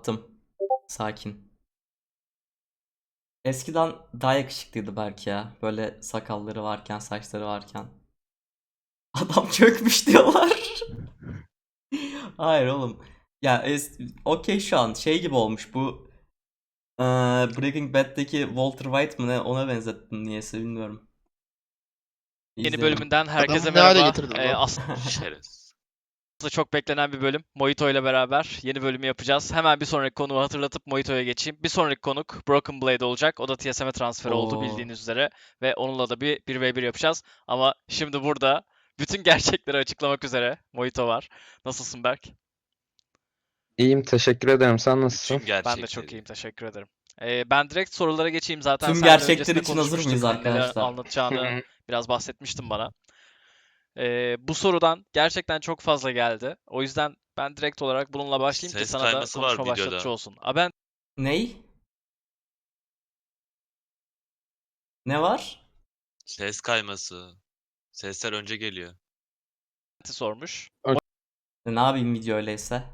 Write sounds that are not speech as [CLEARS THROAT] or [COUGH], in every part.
Attım. Sakin. Eskiden daha yakışıklıydı belki ya. Böyle sakalları varken, saçları varken. [LAUGHS] Adam çökmüş diyorlar. [LAUGHS] Hayır oğlum. Ya es- okey şu an şey gibi olmuş bu eee, Breaking Bad'deki Walter White mı ne ona benzettim niyeyse bilmiyorum. Yeni İzleyelim. bölümünden herkese ne hale merhaba. getirdin Ee, lan? [LAUGHS] Şerefsiz. Çok beklenen bir bölüm. Mojito ile beraber yeni bölümü yapacağız. Hemen bir sonraki konuğu hatırlatıp Mojito'ya geçeyim. Bir sonraki konuk Broken Blade olacak. O da TSM'e transfer oldu Oo. bildiğiniz üzere. Ve onunla da bir 1v1 yapacağız. Ama şimdi burada bütün [LAUGHS] gerçekleri açıklamak üzere Mojito var. Nasılsın Berk? İyiyim teşekkür ederim. Sen nasılsın? Ben de çok iyiyim. Teşekkür ederim. Ee, ben direkt sorulara geçeyim zaten. Tüm Sen de gerçekler için hazır mıyız arkadaşlar? anlatacağını [LAUGHS] biraz bahsetmiştin bana. Ee, bu sorudan gerçekten çok fazla geldi. O yüzden ben direkt olarak bununla başlayayım ki Ses sana da kayması var konuşma başlatıcı olsun. A ben Ney? Ne var? Ses kayması. Sesler önce geliyor. sormuş. E, Ne yapayım video öyleyse?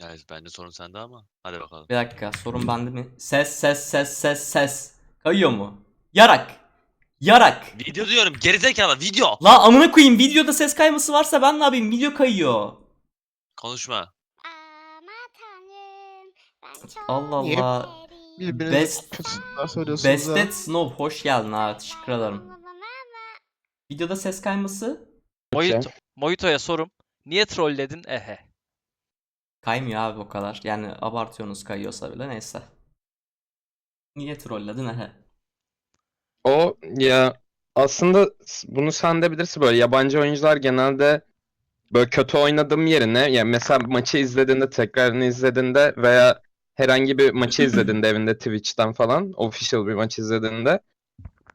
Yani bence sorun sende ama. Hadi bakalım. Bir dakika sorun bende mi? Ses ses ses ses ses. Kayıyor mu? Yarak. Yarak. Video diyorum gerizekalı video. La amına koyayım videoda ses kayması varsa ben ne yapayım? Video kayıyor. Konuşma. Ama tanrım ben çok Allah Allah. Birbirinize Best- kötü sözler söylüyorsunuz Best ya. Dead Snow hoş geldin abi teşekkür ederim. Videoda ses kayması Mojito, Mojito'ya sorum. Niye trolledin ehe? kaymıyor abi o kadar. Yani abartıyorsunuz kayıyorsa bile neyse. Niye trolledin ehe? O ya aslında bunu sen de bilirsin böyle yabancı oyuncular genelde böyle kötü oynadığım yerine ya mesela maçı izlediğinde tekrarını izlediğinde veya herhangi bir maçı izlediğinde [CLEARS THROAT] evinde Twitch'ten falan official bir maç izlediğinde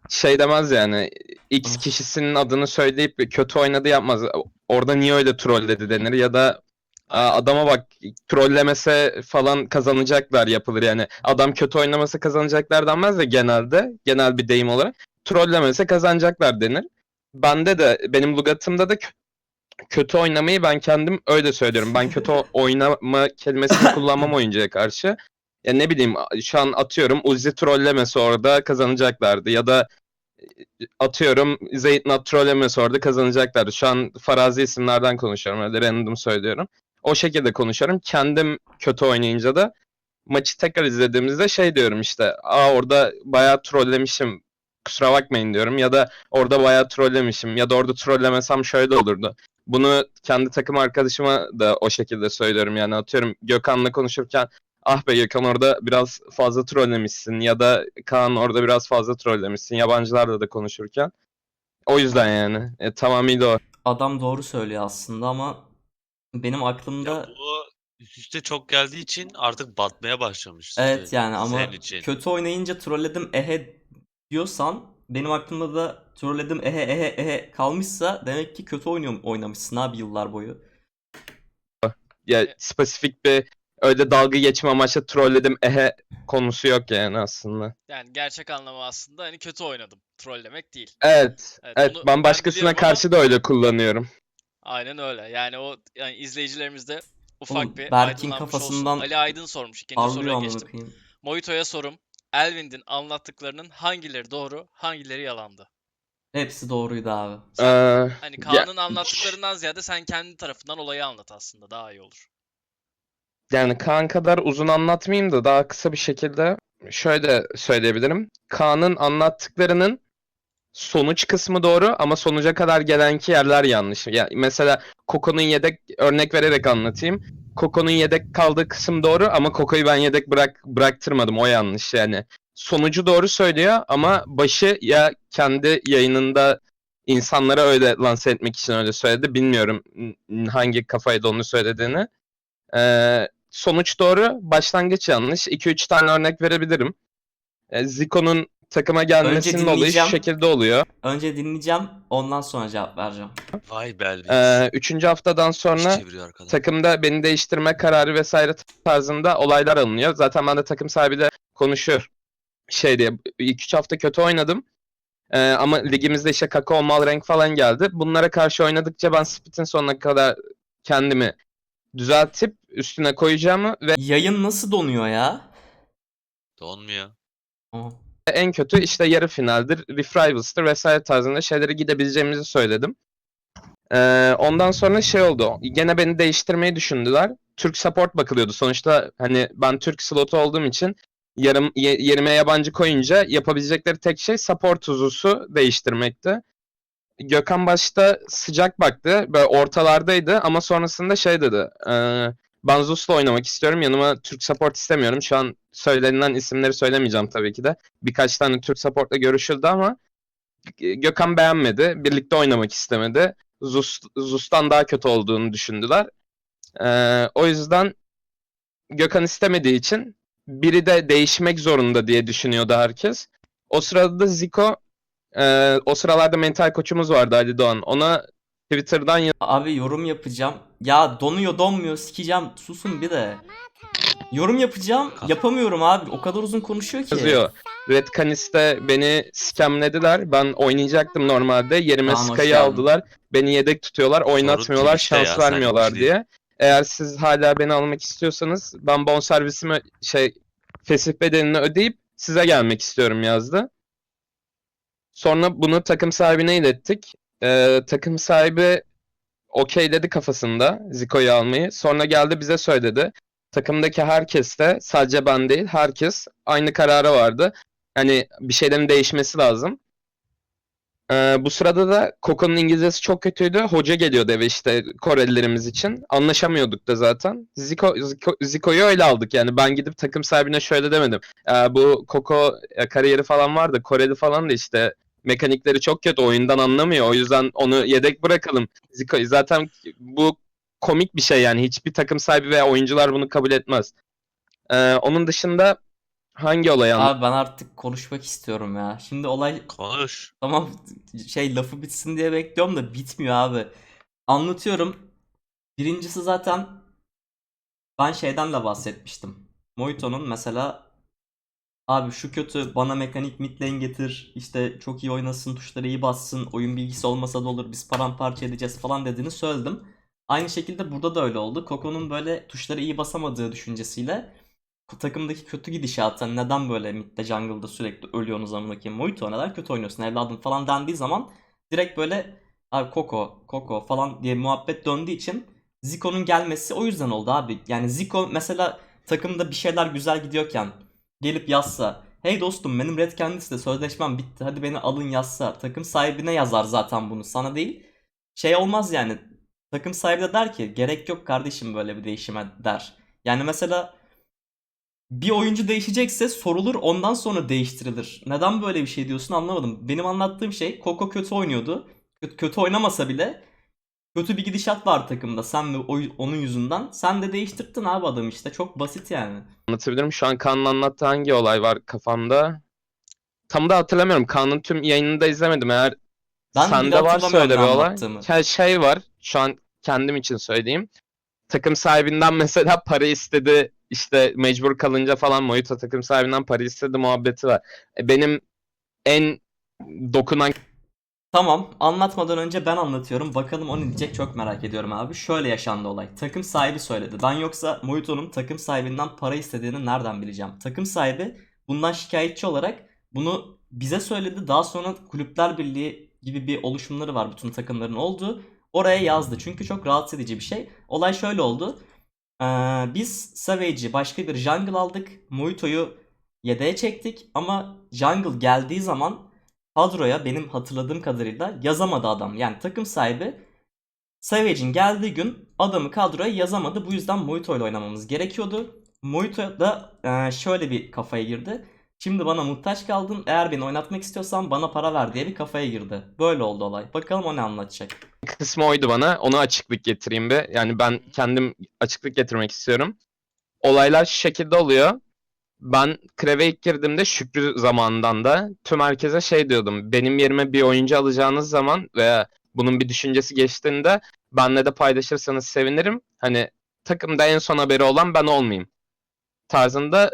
şey demez yani X kişisinin adını söyleyip kötü oynadı yapmaz. Orada niye öyle trolledi denir ya da adama bak trollemese falan kazanacaklar yapılır yani. Adam kötü oynamasa kazanacaklar denmez de genelde genel bir deyim olarak trollemese kazanacaklar denir. Bende de benim lügatımda da kö- kötü oynamayı ben kendim öyle söylüyorum. Ben kötü oynama kelimesini kullanmam [LAUGHS] oyuncuya karşı. Ya ne bileyim şu an atıyorum Uzi trollemese orada kazanacaklardı ya da e, atıyorum Zeytnat trollemese orada kazanacaklardı. Şu an farazi isimlerden konuşuyorum öyle random söylüyorum. O şekilde konuşuyorum. Kendim kötü oynayınca da maçı tekrar izlediğimizde şey diyorum işte. Aa orada bayağı trollemişim. Kusura bakmayın diyorum. Ya da orada bayağı trollemişim. Ya da orada trollemesem şöyle olurdu. Bunu kendi takım arkadaşıma da o şekilde söylüyorum. Yani atıyorum Gökhan'la konuşurken ah be Gökhan orada biraz fazla trollemişsin. Ya da Kaan orada biraz fazla trollemişsin. Yabancılarla da konuşurken. O yüzden yani. E, tamamıyla o. Adam doğru söylüyor aslında ama benim aklımda Ya bu üst üste çok geldiği için artık batmaya başlamış. Evet size- yani ama senin için. kötü oynayınca trolledim ehe diyorsan benim aklımda da trolledim ehe ehe ehe kalmışsa demek ki kötü oynuyor, oynamışsın abi yıllar boyu. Ya spesifik bir öyle dalga geçme amaçlı trolledim ehe konusu yok yani aslında. Yani gerçek anlamı aslında hani kötü oynadım. Trollemek değil. Evet. Evet, Evet, onu ben ben başkasına biliyorum ama- karşı da öyle kullanıyorum. Aynen öyle. Yani o yani izleyicilerimizde ufak Oğlum, bir Berk'in aydınlanmış kafasından olsun. Ali Aydın sormuş. İkinci soruya geçtim. Mojito'ya sorum. Elvind'in anlattıklarının hangileri doğru, hangileri yalandı? Hepsi doğruydu abi. Ee, Hani ya- Kaan'ın anlattıklarından ziyade sen kendi tarafından olayı anlat aslında daha iyi olur. yani Kaan kadar uzun anlatmayayım da daha kısa bir şekilde şöyle söyleyebilirim. Kaan'ın anlattıklarının sonuç kısmı doğru ama sonuca kadar gelenki yerler yanlış. Ya mesela Koko'nun yedek örnek vererek anlatayım. Koko'nun yedek kaldığı kısım doğru ama Koko'yu ben yedek bırak bıraktırmadım. O yanlış yani. Sonucu doğru söylüyor ama başı ya kendi yayınında insanlara öyle lanse etmek için öyle söyledi. Bilmiyorum hangi kafayla onu söylediğini. Ee, sonuç doğru, başlangıç yanlış. 2-3 tane örnek verebilirim. Zico'nun takıma gelmesinin olayı dinleyeceğim. şu şekilde oluyor. Önce dinleyeceğim ondan sonra cevap vereceğim. Vay Belvis. Ee, üçüncü haftadan sonra çeviriyor arkadan. takımda beni değiştirme kararı vesaire tarzında olaylar alınıyor. Zaten ben de takım sahibiyle konuşuyor. Şey diye 2-3 hafta kötü oynadım. Ee, ama ligimizde işte kakao mal renk falan geldi. Bunlara karşı oynadıkça ben split'in sonuna kadar kendimi düzeltip üstüne koyacağımı ve Yayın nasıl donuyor ya? Donmuyor. Aa. En kötü işte yarı finaldir, Rivals'tır vesaire tarzında şeylere gidebileceğimizi söyledim. Ee, ondan sonra şey oldu. Gene beni değiştirmeyi düşündüler. Türk support bakılıyordu. Sonuçta hani ben Türk slotu olduğum için yarım ye- yerime yabancı koyunca yapabilecekleri tek şey support uzusu değiştirmekti. Gökhan başta sıcak baktı. Böyle ortalardaydı ama sonrasında şey dedi. Ee, ben Zeus'la oynamak istiyorum. Yanıma Türk support istemiyorum. Şu an söylenilen isimleri söylemeyeceğim tabii ki de birkaç tane Türk supportla görüşüldü ama Gökhan beğenmedi. Birlikte oynamak istemedi. Zus, Zus'tan daha kötü olduğunu düşündüler. Ee, o yüzden Gökhan istemediği için biri de değişmek zorunda diye düşünüyordu herkes. O sırada da Zico e, o sıralarda mental koçumuz vardı Ali Doğan. Ona Twitter'dan Abi yorum yapacağım. Ya donuyor donmuyor sikeceğim. Susun bir de. Yorum yapacağım. Yapamıyorum abi. O kadar uzun konuşuyor ki. yazıyor. Red Canis'te beni scamlediler. Ben oynayacaktım normalde. Yerime hoş Sky'ı geldin. aldılar. Beni yedek tutuyorlar. Oynatmıyorlar. Twitch'te ya, Şans sen vermiyorlar Twitch değil. diye. Eğer siz hala beni almak istiyorsanız ben bonservisimi şey fesih bedelini ödeyip size gelmek istiyorum yazdı. Sonra bunu takım sahibine ilettik. Ee, takım sahibi okeyledi kafasında Zico'yu almayı. Sonra geldi bize söyledi. Takımdaki herkes de sadece ben değil herkes aynı karara vardı. Hani bir şeylerin değişmesi lazım. Ee, bu sırada da Koko'nun İngilizcesi çok kötüydü. Hoca geliyordu eve işte Korelilerimiz için. Anlaşamıyorduk da zaten. Zico, Zico, Zico'yu öyle aldık yani. Ben gidip takım sahibine şöyle demedim. Ee, bu Koko e, kariyeri falan vardı. Koreli falan da işte mekanikleri çok kötü. Oyundan anlamıyor. O yüzden onu yedek bırakalım. Zico zaten bu komik bir şey yani. Hiçbir takım sahibi veya oyuncular bunu kabul etmez. Ee, onun dışında hangi olay anlat? Abi ben artık konuşmak istiyorum ya. Şimdi olay Konuş. tamam şey lafı bitsin diye bekliyorum da bitmiyor abi. Anlatıyorum. Birincisi zaten ben şeyden de bahsetmiştim. Mojito'nun mesela abi şu kötü bana mekanik mid lane getir işte çok iyi oynasın tuşları iyi bassın oyun bilgisi olmasa da olur biz paramparça edeceğiz falan dediğini söyledim. Aynı şekilde burada da öyle oldu. Koko'nun böyle tuşları iyi basamadığı düşüncesiyle takımdaki kötü gidişatı neden böyle midde jungle'da sürekli ölüyorsunuz amına koyayım Mojito neden kötü oynuyorsun evladım falan dendiği zaman direkt böyle abi Koko Koko falan diye muhabbet döndüğü için Zico'nun gelmesi o yüzden oldu abi. Yani Zico mesela takımda bir şeyler güzel gidiyorken gelip yazsa Hey dostum benim Red Candice'de sözleşmem bitti hadi beni alın yazsa takım sahibine yazar zaten bunu sana değil. Şey olmaz yani takım sahibi de der ki gerek yok kardeşim böyle bir değişime der. Yani mesela bir oyuncu değişecekse sorulur ondan sonra değiştirilir. Neden böyle bir şey diyorsun anlamadım. Benim anlattığım şey Koko kötü oynuyordu. Kötü, kötü oynamasa bile kötü bir gidişat var takımda. Sen ve o- onun yüzünden. Sen de değiştirdin abi adam işte. Çok basit yani. anlatabilirim. Şu an Kaan'ın anlattığı hangi olay var kafamda? Tam da hatırlamıyorum. Kaan'ın tüm yayınını da izlemedim. Eğer Ben sende varsa öyle bir olay. Ya şey var. Şu an kendim için söyleyeyim. Takım sahibinden [LAUGHS] mesela para istedi. İşte mecbur kalınca falan Mojito takım sahibinden para istedi muhabbeti var. E, Benim en dokunan Tamam anlatmadan önce ben anlatıyorum. Bakalım o ne diyecek çok merak ediyorum abi. Şöyle yaşandı olay. Takım sahibi söyledi. Ben yoksa Mojito'nun takım sahibinden para istediğini nereden bileceğim? Takım sahibi bundan şikayetçi olarak bunu bize söyledi. Daha sonra Kulüpler Birliği gibi bir oluşumları var bütün takımların olduğu. Oraya yazdı. Çünkü çok rahatsız edici bir şey. Olay şöyle oldu. Ee, biz Savage'i başka bir jungle aldık. Mojito'yu yedeğe çektik. Ama jungle geldiği zaman kadroya benim hatırladığım kadarıyla yazamadı adam. Yani takım sahibi Savage'in geldiği gün adamı kadroya yazamadı. Bu yüzden Mojito ile oynamamız gerekiyordu. Mojito da e, şöyle bir kafaya girdi. Şimdi bana muhtaç kaldın. Eğer beni oynatmak istiyorsan bana para ver diye bir kafaya girdi. Böyle oldu olay. Bakalım o ne anlatacak. kısmı oydu bana. Onu açıklık getireyim bir. Yani ben kendim açıklık getirmek istiyorum. Olaylar şu şekilde oluyor. Ben Kreve ilk girdiğimde Şükrü zamanından da tüm herkese şey diyordum. Benim yerime bir oyuncu alacağınız zaman veya bunun bir düşüncesi geçtiğinde benle de paylaşırsanız sevinirim. Hani takımda en son haberi olan ben olmayayım. Tarzında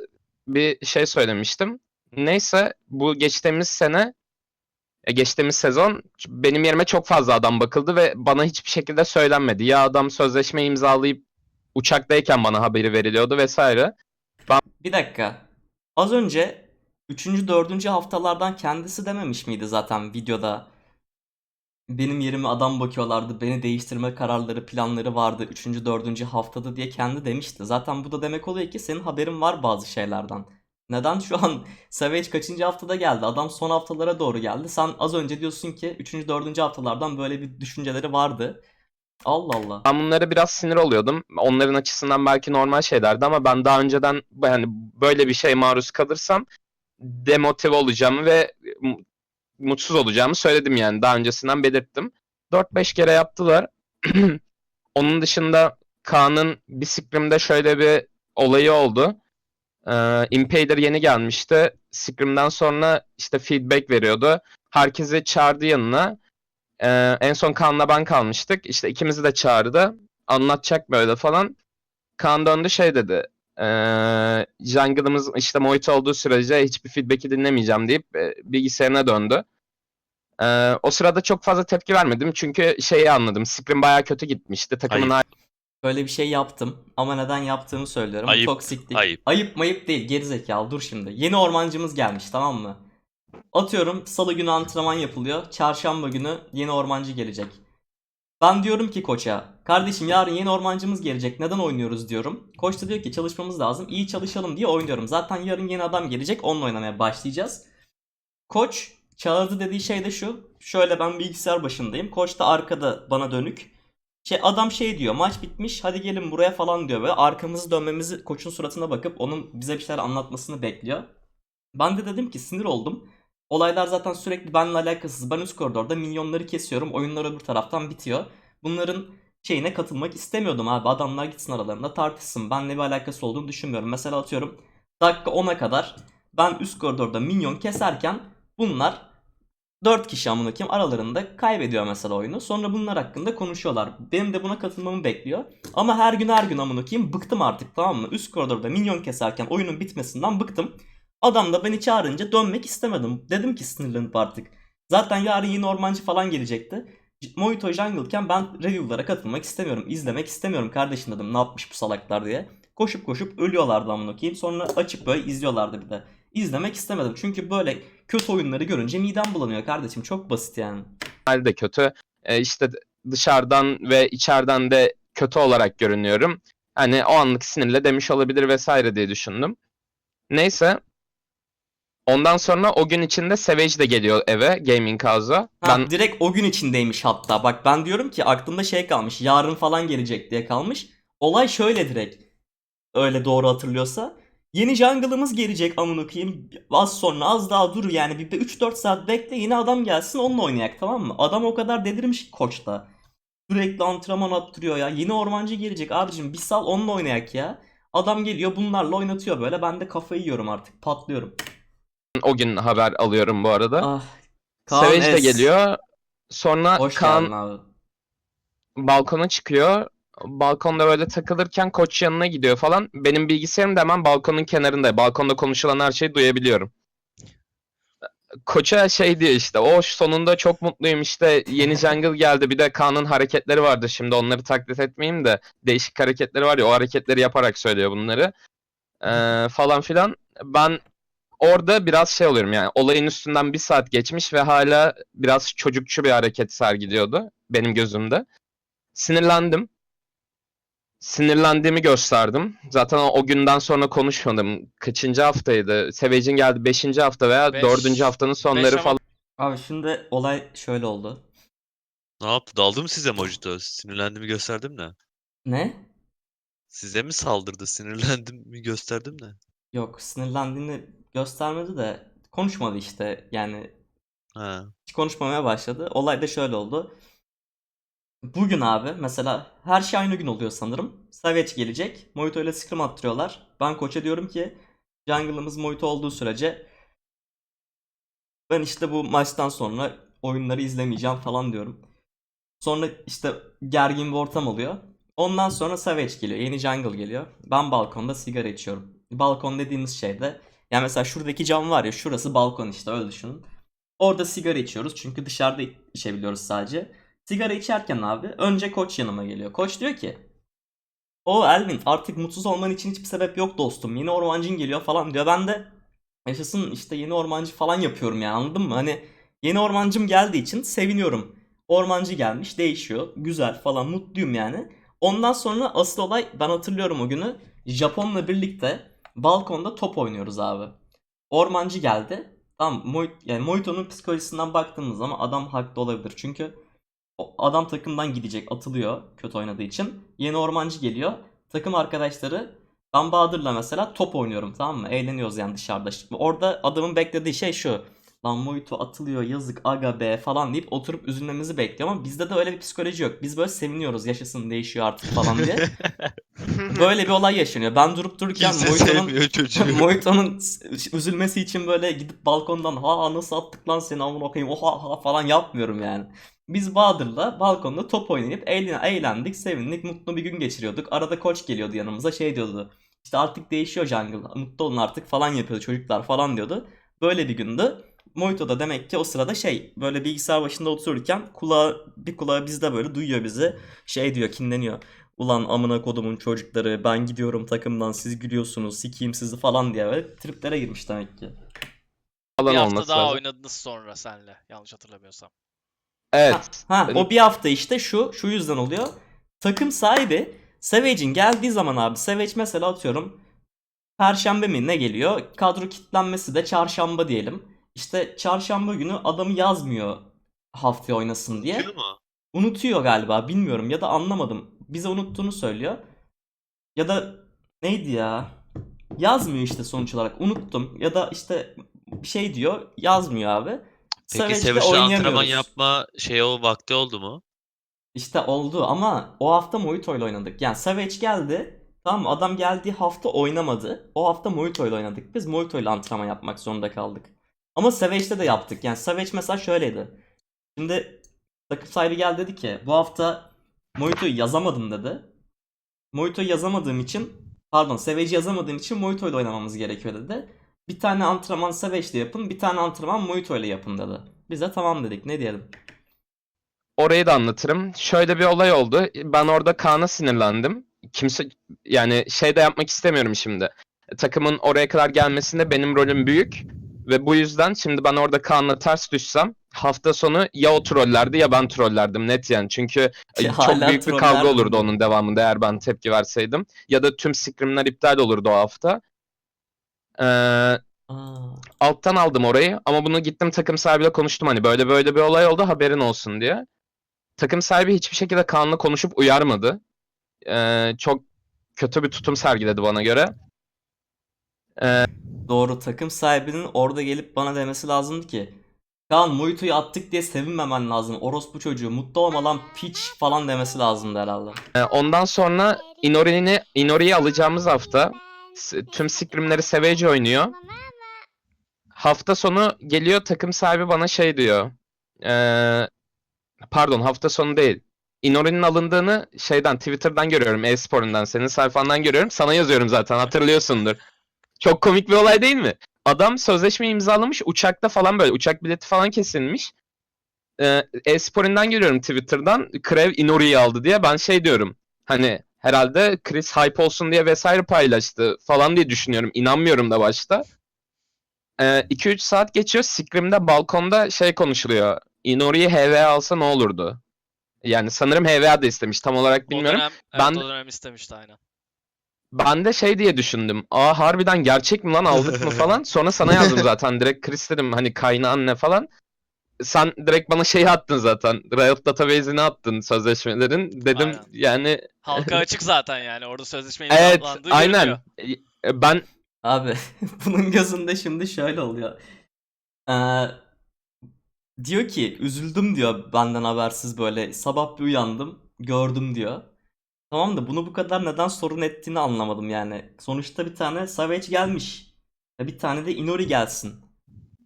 bir şey söylemiştim. Neyse bu geçtiğimiz sene e, geçtiğimiz sezon benim yerime çok fazla adam bakıldı ve bana hiçbir şekilde söylenmedi. Ya adam sözleşme imzalayıp uçaktayken bana haberi veriliyordu vesaire. Bir dakika. Az önce 3. 4. haftalardan kendisi dememiş miydi zaten videoda? Benim yerime adam bakıyorlardı. Beni değiştirme kararları, planları vardı 3. 4. haftada diye kendi demişti. Zaten bu da demek oluyor ki senin haberin var bazı şeylerden. Neden şu an [LAUGHS] Savage kaçıncı haftada geldi? Adam son haftalara doğru geldi. Sen az önce diyorsun ki 3. 4. haftalardan böyle bir düşünceleri vardı. Allah Allah. Ben bunlara biraz sinir oluyordum. Onların açısından belki normal şeylerdi ama ben daha önceden yani böyle bir şey maruz kalırsam demotive olacağımı ve mu- mutsuz olacağımı söyledim yani. Daha öncesinden belirttim. 4-5 kere yaptılar. [CLEARS THROAT] Onun dışında Kaan'ın bir şöyle bir olayı oldu. Ee, Impaler yeni gelmişti. Scrim'den sonra işte feedback veriyordu. Herkesi çağırdı yanına. Ee, en son Kaan'la ben kalmıştık. İşte ikimizi de çağırdı. Anlatacak böyle falan. Kaan döndü şey dedi. Ee, jungle'ımız işte Mojito olduğu sürece hiçbir feedback'i dinlemeyeceğim deyip e, bilgisayarına döndü. Ee, o sırada çok fazla tepki vermedim çünkü şeyi anladım. Scrim bayağı kötü gitmişti. Takımın Ayıp. Böyle bir şey yaptım ama neden yaptığımı söylüyorum. Ayıp, toksiklik. ayıp. Ayıp mayıp değil gerizekalı dur şimdi. Yeni ormancımız gelmiş tamam mı? Atıyorum salı günü antrenman yapılıyor. Çarşamba günü yeni ormancı gelecek. Ben diyorum ki koça kardeşim yarın yeni ormancımız gelecek neden oynuyoruz diyorum. Koç da diyor ki çalışmamız lazım iyi çalışalım diye oynuyorum. Zaten yarın yeni adam gelecek onunla oynamaya başlayacağız. Koç çağırdı dediği şey de şu. Şöyle ben bilgisayar başındayım. Koç da arkada bana dönük. Şey adam şey diyor maç bitmiş hadi gelin buraya falan diyor böyle arkamızı dönmemizi koçun suratına bakıp onun bize bir şeyler anlatmasını bekliyor. Ben de dedim ki sinir oldum. Olaylar zaten sürekli benimle alakasız. Ben üst koridorda minyonları kesiyorum. Oyunlar öbür taraftan bitiyor. Bunların şeyine katılmak istemiyordum abi. Adamlar gitsin aralarında tartışsın. Benimle bir alakası olduğunu düşünmüyorum. Mesela atıyorum dakika 10'a kadar ben üst koridorda minyon keserken bunlar 4 kişi amına koyayım aralarında kaybediyor mesela oyunu. Sonra bunlar hakkında konuşuyorlar. Benim de buna katılmamı bekliyor. Ama her gün her gün amına koyayım bıktım artık tamam mı? Üst koridorda minyon keserken oyunun bitmesinden bıktım. Adam da beni çağırınca dönmek istemedim. Dedim ki sinirlenip artık. Zaten yarın yeni ormancı falan gelecekti. Mojito Jungle'ken ben review'lara katılmak istemiyorum. izlemek istemiyorum kardeşim dedim ne yapmış bu salaklar diye. Koşup koşup ölüyorlardı amına koyayım. Sonra açıp böyle izliyorlardı bir de. İzlemek istemedim. Çünkü böyle kötü oyunları görünce midem bulanıyor kardeşim. Çok basit yani. hali de kötü. Ee, işte dışarıdan ve içeriden de kötü olarak görünüyorum. Hani o anlık sinirle demiş olabilir vesaire diye düşündüm. Neyse. Ondan sonra o gün içinde Savage de geliyor eve Gaming House'a. Ha, Ben direkt o gün içindeymiş hatta. Bak ben diyorum ki aklımda şey kalmış. Yarın falan gelecek diye kalmış. Olay şöyle direkt. Öyle doğru hatırlıyorsa. Yeni jungle'ımız gelecek amına koyayım. Az sonra az daha dur yani bir 3-4 saat bekle yeni adam gelsin onunla oynayak tamam mı? Adam o kadar delirmiş ki koçta. Sürekli antrenman attırıyor ya. Yeni ormancı gelecek abicim bir sal onunla oynayak ya. Adam geliyor bunlarla oynatıyor böyle. Ben de kafayı yiyorum artık. Patlıyorum. O gün haber alıyorum bu arada. Ah. Kaan de geliyor. Sonra Hoş Kaan geldin abi. balkona çıkıyor. Balkonda böyle takılırken koç yanına gidiyor falan. Benim bilgisayarım da hemen balkonun kenarında. Balkonda konuşulan her şeyi duyabiliyorum. Koça şey diyor işte o sonunda çok mutluyum işte yeni jungle geldi bir de Kaan'ın hareketleri vardı şimdi onları taklit etmeyeyim de değişik hareketleri var ya o hareketleri yaparak söylüyor bunları Ee, falan filan ben orada biraz şey oluyorum yani olayın üstünden bir saat geçmiş ve hala biraz çocukçu bir hareket sergiliyordu benim gözümde sinirlendim sinirlendiğimi gösterdim. Zaten o, o günden sonra konuşmadım. Kaçıncı haftaydı? Savage'in geldi 5. hafta veya Beş- 4. haftanın sonları beş ama- falan. Abi şimdi olay şöyle oldu. Ne yaptı? Daldı mı size Mojito? Sinirlendiğimi gösterdim ne? Ne? Size mi saldırdı? Sinirlendim mi gösterdim ne? Yok sinirlendiğini göstermedi de konuşmadı işte yani Ha. hiç konuşmamaya başladı. Olay da şöyle oldu. Bugün abi mesela her şey aynı gün oluyor sanırım. Savage gelecek. Mojito ile scrim attırıyorlar. Ben koça diyorum ki jungle'ımız Mojito olduğu sürece ben işte bu maçtan sonra oyunları izlemeyeceğim falan diyorum. Sonra işte gergin bir ortam oluyor. Ondan sonra Savage geliyor. Yeni jungle geliyor. Ben balkonda sigara içiyorum. Balkon dediğimiz şeyde yani mesela şuradaki cam var ya şurası balkon işte öyle düşünün. Orada sigara içiyoruz çünkü dışarıda içebiliyoruz sadece. Sigara içerken abi önce koç yanıma geliyor. Koç diyor ki O Elvin artık mutsuz olman için hiçbir sebep yok dostum. Yeni ormancın geliyor falan diyor. Ben de yaşasın işte yeni ormancı falan yapıyorum yani anladın mı? Hani yeni ormancım geldiği için seviniyorum. Ormancı gelmiş değişiyor. Güzel falan mutluyum yani. Ondan sonra asıl olay ben hatırlıyorum o günü. Japon'la birlikte balkonda top oynuyoruz abi. Ormancı geldi. Tamam Moit, yani Moito'nun psikolojisinden baktığımız zaman adam haklı olabilir. Çünkü adam takımdan gidecek atılıyor kötü oynadığı için. Yeni ormancı geliyor. Takım arkadaşları ben Bahadır'la mesela top oynuyorum tamam mı? Eğleniyoruz yani dışarıda. Orada adamın beklediği şey şu. Lan Moito atılıyor yazık aga be falan deyip oturup üzülmemizi bekliyor ama bizde de öyle bir psikoloji yok. Biz böyle seviniyoruz yaşasın değişiyor artık falan diye. [LAUGHS] Böyle bir olay yaşanıyor. Ben durup dururken Moito'nun. Moito'nun [LAUGHS] üzülmesi için böyle gidip balkondan ha nasıl attık lan seni amına koyayım oha ha falan yapmıyorum yani. Biz Bahadır'la balkonda top oynayıp eğlen- eğlendik, sevindik, mutlu bir gün geçiriyorduk. Arada koç geliyordu yanımıza şey diyordu. İşte artık değişiyor jungle, mutlu olun artık falan yapıyordu çocuklar falan diyordu. Böyle bir gündü. Moito da demek ki o sırada şey böyle bilgisayar başında otururken kulağı bir kulağı bizde böyle duyuyor bizi. Şey diyor kinleniyor. Ulan amına kodumun çocukları ben gidiyorum takımdan siz gülüyorsunuz sikeyim sizi falan diye böyle triplere girmiş demek ki. Falan Bir hafta daha lazım. oynadınız sonra senle. Yanlış hatırlamıyorsam. Evet. Ha Benim- o bir hafta işte şu şu yüzden oluyor. Takım sahibi Savage'in geldiği zaman abi Savage mesela atıyorum Perşembe mi ne geliyor? Kadro kitlenmesi de çarşamba diyelim. İşte çarşamba günü adamı yazmıyor haftaya oynasın diye. Biliyor mu? Unutuyor galiba bilmiyorum ya da anlamadım. Bize unuttuğunu söylüyor. Ya da neydi ya? Yazmıyor işte sonuç olarak. Unuttum. Ya da işte bir şey diyor. Yazmıyor abi. Peki Savage'le antrenman yapma şey o vakti oldu mu? İşte oldu ama o hafta Mojito ile oynadık. Yani Savage geldi. Tamam? Adam geldiği hafta oynamadı. O hafta Mojito ile oynadık. Biz Mojito ile antrenman yapmak zorunda kaldık. Ama Savage'de de yaptık. Yani Savage mesela şöyleydi. Şimdi takım sahibi geldi dedi ki bu hafta Mojito'yu yazamadım dedi. Mojito'yu yazamadığım için pardon Savage'i yazamadığım için Mojito ile oynamamız gerekiyor dedi. Bir tane antrenman Savage ile yapın, bir tane antrenman Mojito yapın dedi. Biz de tamam dedik. Ne diyelim? Orayı da anlatırım. Şöyle bir olay oldu. Ben orada Kaan'a sinirlendim. Kimse yani şey de yapmak istemiyorum şimdi. Takımın oraya kadar gelmesinde benim rolüm büyük. Ve bu yüzden şimdi ben orada Kaan'la ters düşsem hafta sonu ya o trollerdi ya ben trollerdim net yani. Çünkü e, Ya çok büyük bir kavga olurdu onun devamında eğer ben tepki verseydim. Ya da tüm scrimler iptal olurdu o hafta. Ee, Aa. alttan aldım orayı ama bunu gittim takım sahibiyle konuştum hani böyle böyle bir olay oldu haberin olsun diye. Takım sahibi hiçbir şekilde Kaan'la konuşup uyarmadı. Ee, çok kötü bir tutum sergiledi bana göre. Ee, Doğru takım sahibinin orada gelip bana demesi lazımdı ki Kaan Mojito'yu attık diye sevinmemen lazım. Orospu çocuğu mutlu olma lan piç falan demesi lazımdı herhalde. e, ondan sonra Inori'ni Inori'yi alacağımız hafta tüm scrimleri Savage oynuyor. Hafta sonu geliyor takım sahibi bana şey diyor. Ee, pardon hafta sonu değil. Inori'nin alındığını şeyden Twitter'dan görüyorum. E-sporundan senin sayfandan görüyorum. Sana yazıyorum zaten hatırlıyorsundur. Çok komik bir olay değil mi? Adam sözleşme imzalamış uçakta falan böyle uçak bileti falan kesilmiş. Ee, E-sporundan görüyorum Twitter'dan Krev Inori'yi aldı diye ben şey diyorum. Hani herhalde Chris hype olsun diye vesaire paylaştı falan diye düşünüyorum. İnanmıyorum da başta. 2-3 saat geçiyor. Scrim'de balkonda şey konuşuluyor. Inori'yi HVA alsa ne olurdu? Yani sanırım HVA da istemiş. Tam olarak bilmiyorum. O dönem, evet, Ben- o dönem istemişti aynen. Ben de şey diye düşündüm. Aa harbiden gerçek mi lan aldık mı [LAUGHS] falan. Sonra sana yazdım zaten. Direkt Chris dedim hani kaynağın ne falan. Sen direkt bana şey attın zaten. Riot Database'ine attın sözleşmelerin. Dedim Aynen. yani Halka açık zaten yani. Orada sözleşme evet aynen. görünüyor. E, Ben Abi [LAUGHS] bunun gözünde şimdi şöyle oluyor. Ee, diyor ki üzüldüm diyor benden habersiz böyle sabah bir uyandım gördüm diyor. Tamam da bunu bu kadar neden sorun ettiğini anlamadım yani. Sonuçta bir tane Savage gelmiş. Ya bir tane de Inori gelsin.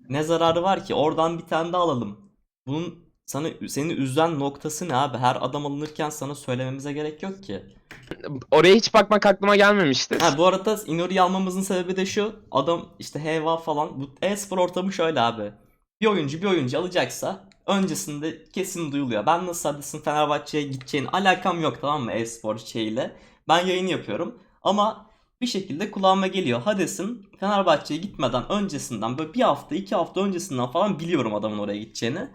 Ne zararı var ki? Oradan bir tane de alalım. Bunun sana seni üzen noktası ne abi? Her adam alınırken sana söylememize gerek yok ki. oraya hiç bakmak aklıma gelmemişti. Ha bu arada Inori'yi almamızın sebebi de şu. Adam işte Heva falan. Bu e-spor ortamı şöyle abi. Bir oyuncu bir oyuncu alacaksa öncesinde kesin duyuluyor. Ben nasıl Hades'in Fenerbahçe'ye gideceğini alakam yok tamam mı e-spor şeyiyle. Ben yayın yapıyorum. Ama bir şekilde kulağıma geliyor. Hades'in Fenerbahçe'ye gitmeden öncesinden böyle bir hafta iki hafta öncesinden falan biliyorum adamın oraya gideceğini.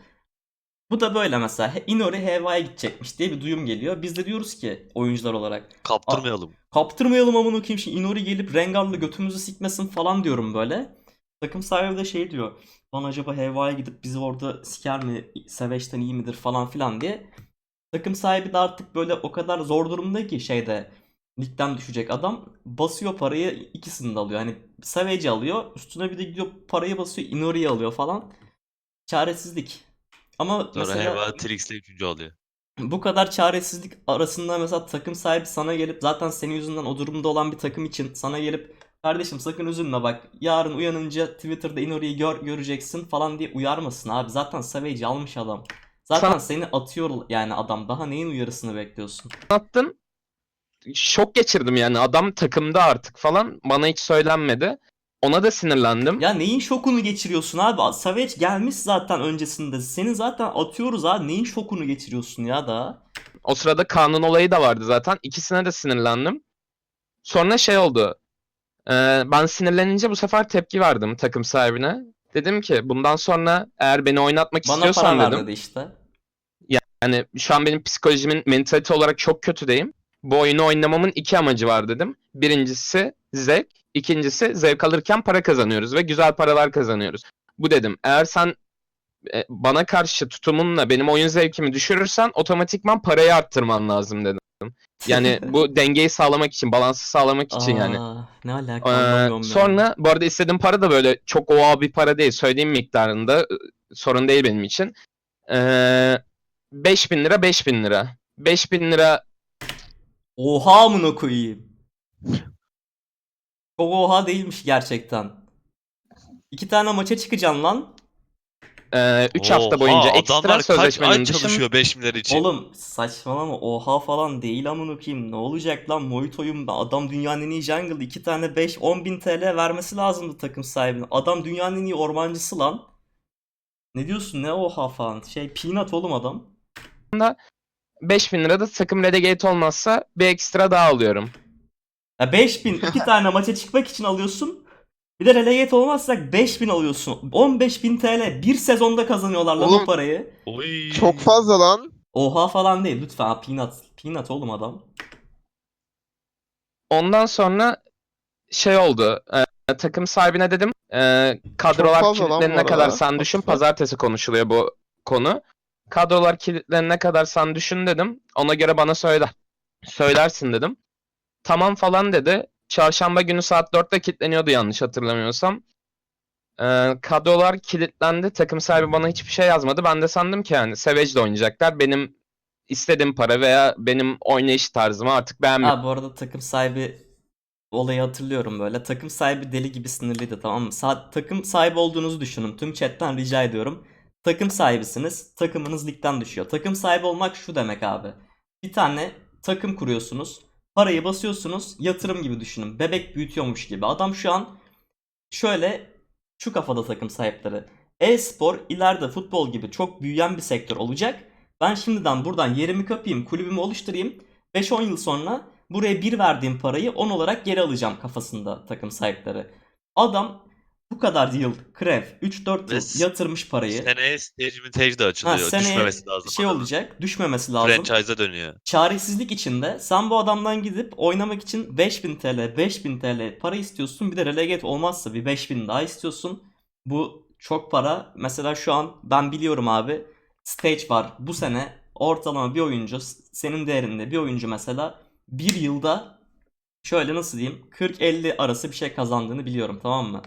Bu da böyle mesela Inori HVA'ya gidecekmiş diye bir duyum geliyor. Biz de diyoruz ki oyuncular olarak Kaptırmayalım. kaptırmayalım amına koyayım şimdi Inori gelip Rengar'la götümüzü sikmesin falan diyorum böyle. Takım sahibi de şey diyor. Lan acaba HVA'ya gidip bizi orada siker mi? Savage'den iyi midir falan filan diye. Takım sahibi de artık böyle o kadar zor durumda ki şeyde ligden düşecek adam basıyor parayı ikisini de alıyor. Hani Savage'i alıyor üstüne bir de gidiyor parayı basıyor Inori'yi alıyor falan. Çaresizlik. Ama Sonra mesela Heva Trix'le üçüncü alıyor. bu kadar çaresizlik arasında mesela takım sahibi sana gelip zaten senin yüzünden o durumda olan bir takım için sana gelip kardeşim sakın üzülme bak yarın uyanınca Twitter'da Inori'yi gör, göreceksin falan diye uyarmasın abi. Zaten Savage'i almış adam. Zaten Sana- seni atıyor yani adam. Daha neyin uyarısını bekliyorsun? Anlattın. Şok geçirdim yani. Adam takımda artık falan. Bana hiç söylenmedi. Ona da sinirlendim. Ya neyin şokunu geçiriyorsun abi? Savage gelmiş zaten öncesinde. Seni zaten atıyoruz abi. Neyin şokunu geçiriyorsun ya daha? O sırada kanun olayı da vardı zaten. İkisine de sinirlendim. Sonra şey oldu. Ee, ben sinirlenince bu sefer tepki verdim takım sahibine. Dedim ki bundan sonra eğer beni oynatmak Bana para istiyorsan ver dedim. dedi işte. Yani şu an benim psikolojimin mentalite olarak çok kötüdeyim. Bu oyunu oynamamın iki amacı var dedim. Birincisi zevk. ikincisi zevk alırken para kazanıyoruz ve güzel paralar kazanıyoruz. Bu dedim. Eğer sen e, bana karşı tutumunla benim oyun zevkimi düşürürsen otomatikman parayı arttırman lazım dedim. Yani [LAUGHS] bu dengeyi sağlamak için, balansı sağlamak için yani. Aa, ne alaka Ee, anlamıyorum ya. sonra bu arada istediğim para da böyle çok oha bir para değil. Söylediğim miktarında e, sorun değil benim için. Ee, 5000 lira 5000 lira. 5000 lira Oha amına koyayım. Çok oha değilmiş gerçekten. İki tane maça çıkacaksın lan. 3 hafta boyunca ekstra adamlar kaç sözleşmenin ay dışında çalışıyor 5 milyar için? Oğlum saçmalama oha falan değil amına koyayım. Ne olacak lan Moito'yum ben. Adam dünyanın en iyi jungle. iki tane 5 10 bin TL vermesi lazımdı takım sahibine. Adam dünyanın en iyi ormancısı lan. Ne diyorsun ne oha falan. Şey peanut oğlum adam. 5000 lira da takım relegate olmazsa bir ekstra daha alıyorum. Ya 5000 iki tane maça çıkmak için alıyorsun. Bir de relegate olmazsak 5000 alıyorsun. 15000 TL bir sezonda kazanıyorlar lan Oğlum- bu parayı. Oy. Çok fazla lan. Oha falan değil lütfen ha, peanut. Peanut oğlum adam. Ondan sonra şey oldu. e, takım sahibine dedim. e, kadrolar kilitlenene kadar sen düşün. Pazartesi konuşuluyor bu konu. Kadrolar kilitlenene kadar sen düşün dedim. Ona göre bana söyle. Söylersin dedim. Tamam falan dedi. Çarşamba günü saat 4'te kilitleniyordu yanlış hatırlamıyorsam. E, kadrolar kilitlendi. Takım sahibi bana hiçbir şey yazmadı. Ben de sandım ki yani Savage de oynayacaklar. Benim istediğim para veya benim oynayış tarzımı artık beğenmiyor. Ha bu arada takım sahibi olayı hatırlıyorum böyle. Takım sahibi deli gibi sinirliydi tamam mı? Sa- takım sahibi olduğunuzu düşünün. Tüm chatten rica ediyorum. Takım sahibisiniz. Takımınız ligden düşüyor. Takım sahibi olmak şu demek abi. Bir tane takım kuruyorsunuz. Parayı basıyorsunuz. Yatırım gibi düşünün. Bebek büyütüyormuş gibi. Adam şu an şöyle şu kafada takım sahipleri. E-spor ileride futbol gibi çok büyüyen bir sektör olacak. Ben şimdiden buradan yerimi kapayım, kulübümü oluşturayım. 5-10 yıl sonra buraya bir verdiğim parayı 10 olarak geri alacağım kafasında takım sahipleri. Adam bu kadar yıl krev 3-4 Ve yıl s- yatırmış parayı. Seneye stage de açılıyor. Ha, seneye Düşmemesi lazım. şey adamın. olacak, düşmemesi lazım. Franchise'a dönüyor. Çaresizlik içinde sen bu adamdan gidip oynamak için 5000 TL, 5000 TL para istiyorsun. Bir de relegate olmazsa bir 5000 daha istiyorsun. Bu çok para. Mesela şu an ben biliyorum abi stage var. Bu sene ortalama bir oyuncu senin değerinde bir oyuncu mesela bir yılda şöyle nasıl diyeyim 40-50 arası bir şey kazandığını biliyorum tamam mı?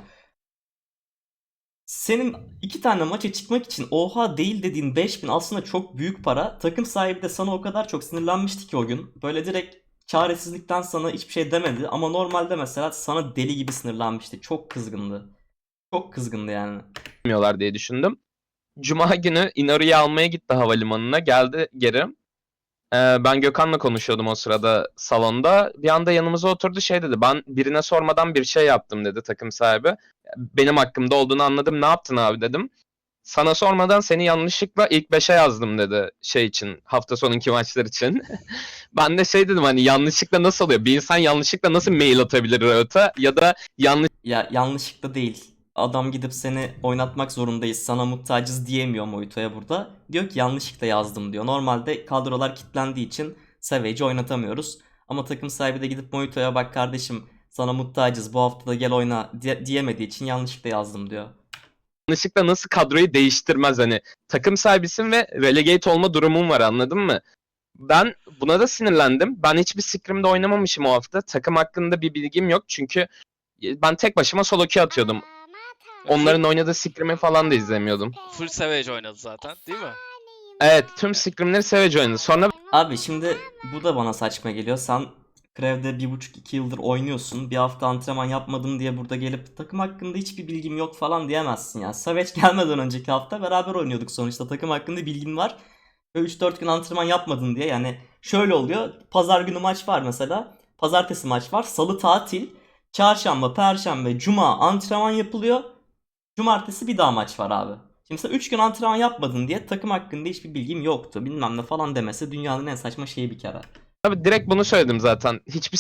Senin iki tane maça çıkmak için oha değil dediğin 5000 aslında çok büyük para. Takım sahibi de sana o kadar çok sinirlenmişti ki o gün. Böyle direkt çaresizlikten sana hiçbir şey demedi. Ama normalde mesela sana deli gibi sinirlenmişti. Çok kızgındı. Çok kızgındı yani. yapmıyorlar diye düşündüm. Cuma günü Inari'yi almaya gitti havalimanına. Geldi geri. Ee, ben Gökhan'la konuşuyordum o sırada salonda. Bir anda yanımıza oturdu şey dedi. Ben birine sormadan bir şey yaptım dedi takım sahibi. Benim hakkımda olduğunu anladım. Ne yaptın abi dedim. sana sormadan seni yanlışlıkla ilk 5'e yazdım dedi şey için hafta sonunki maçlar için. [LAUGHS] ben de şey dedim hani yanlışlıkla nasıl oluyor? Bir insan yanlışlıkla nasıl mail atabilir Riot'a ya da yanlış Ya yanlışlıkla değil. Adam gidip seni oynatmak zorundayız. Sana muhtacız diyemiyor Moito'ya burada. Diyor ki yanlışlıkla yazdım diyor. Normalde kadrolar kilitlendiği için Savage'i oynatamıyoruz. Ama takım sahibi de gidip Moito'ya bak kardeşim sana muhtacız bu hafta da gel oyna diye- diyemediği için yanlışlıkla yazdım diyor. yanlışlıkla nasıl kadroyu değiştirmez hani takım sahibisin ve relegate olma durumun var anladın mı? Ben buna da sinirlendim. Ben hiçbir scrim'de oynamamışım o hafta. Takım hakkında bir bilgim yok çünkü ben tek başıma solo queue atıyordum. Onların oynadığı scrim'i falan da izlemiyordum. Full Savage oynadı zaten değil mi? Evet tüm scrimleri Savage oynadı. Sonra Abi şimdi bu da bana saçma geliyor. Sen Krev'de bir buçuk iki yıldır oynuyorsun. Bir hafta antrenman yapmadım diye burada gelip takım hakkında hiçbir bilgim yok falan diyemezsin ya. Savage [LAUGHS] gelmeden önceki hafta beraber oynuyorduk sonuçta. Takım hakkında bilgin var. Ve 3-4 gün antrenman yapmadın diye yani şöyle oluyor. Pazar günü maç var mesela. Pazartesi maç var. Salı tatil. Çarşamba, perşembe, cuma antrenman yapılıyor. Cumartesi bir daha maç var abi. Şimdi sen 3 gün antrenman yapmadın diye takım hakkında hiçbir bilgim yoktu bilmem ne falan demesi dünyanın en saçma şeyi bir kere. Abi direkt bunu söyledim zaten. Hiçbir